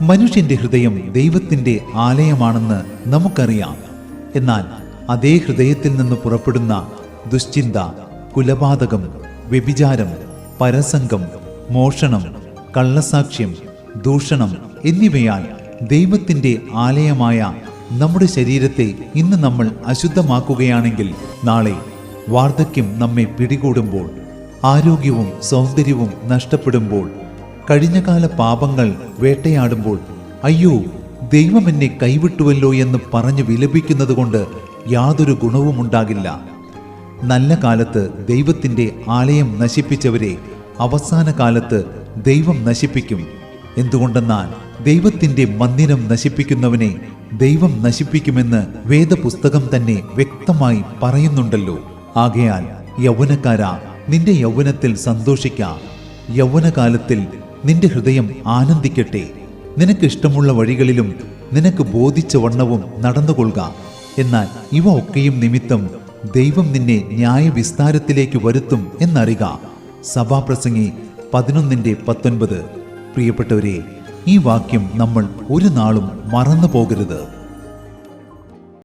മനുഷ്യന്റെ ഹൃദയം ദൈവത്തിന്റെ ആലയമാണെന്ന് നമുക്കറിയാം. എന്നാൽ അതേ ഹൃദയത്തിൽ നിന്ന് പുറപ്പെടുന്ന ദുശ്ചിന്ത കുലപാതകം വ്യഭിചാരം പരസംഗം മോഷണം കള്ളസാക്ഷ്യം ദൂഷണം എന്നിവയാൽ ദൈവത്തിന്റെ ആലയമായ നമ്മുടെ ശരീരത്തെ ഇന്ന് നമ്മൾ അശുദ്ധമാക്കുകയാണെങ്കിൽ നാളെ വാർദ്ധക്യം നമ്മെ പിടികൂടുമ്പോൾ ആരോഗ്യവും സൗന്ദര്യവും നഷ്ടപ്പെടുമ്പോൾ കഴിഞ്ഞകാല പാപങ്ങൾ വേട്ടയാടുമ്പോൾ അയ്യോ ദൈവം എന്നെ കൈവിട്ടുവല്ലോ എന്ന് പറഞ്ഞു വിലപിക്കുന്നത് കൊണ്ട് യാതൊരു ഗുണവുമുണ്ടാകില്ല നല്ല കാലത്ത് ദൈവത്തിന്റെ ആലയം നശിപ്പിച്ചവരെ അവസാന കാലത്ത് ദൈവം നശിപ്പിക്കും. എന്തുകൊണ്ടെന്നാൽ ദൈവത്തിന്റെ മന്ദിരം നശിപ്പിക്കുന്നവനെ ദൈവം നശിപ്പിക്കുമെന്ന് വേദപുസ്തകം തന്നെ വ്യക്തമായി പറയുന്നുണ്ടല്ലോ. ആകയാൽ യൗവനക്കാരാ നിന്റെ യൗവനത്തിൽ സന്തോഷിക്ക. യൗവനകാലത്തിൽ നിന്റെ ഹൃദയം ആനന്ദിക്കട്ടെ. നിനക്ക് ഇഷ്ടമുള്ള വഴികളിലും നിനക്ക് ബോധിച്ച വണ്ണവും നടന്നുകൊള്ളുക. എന്നാൽ ഇവ ഒക്കെയും നിമിത്തം ദൈവം നിന്നെ ന്യായവിസ്താരത്തിലേക്ക് വരുത്തും എന്നറിയുക. സഭാപ്രസംഗി പതിനൊന്നിന്റെ പത്തൊൻപത്. പ്രിയപ്പെട്ടവരെ ഈ വാക്യം നമ്മൾ ഒരു നാളും മറന്നു പോകരുത്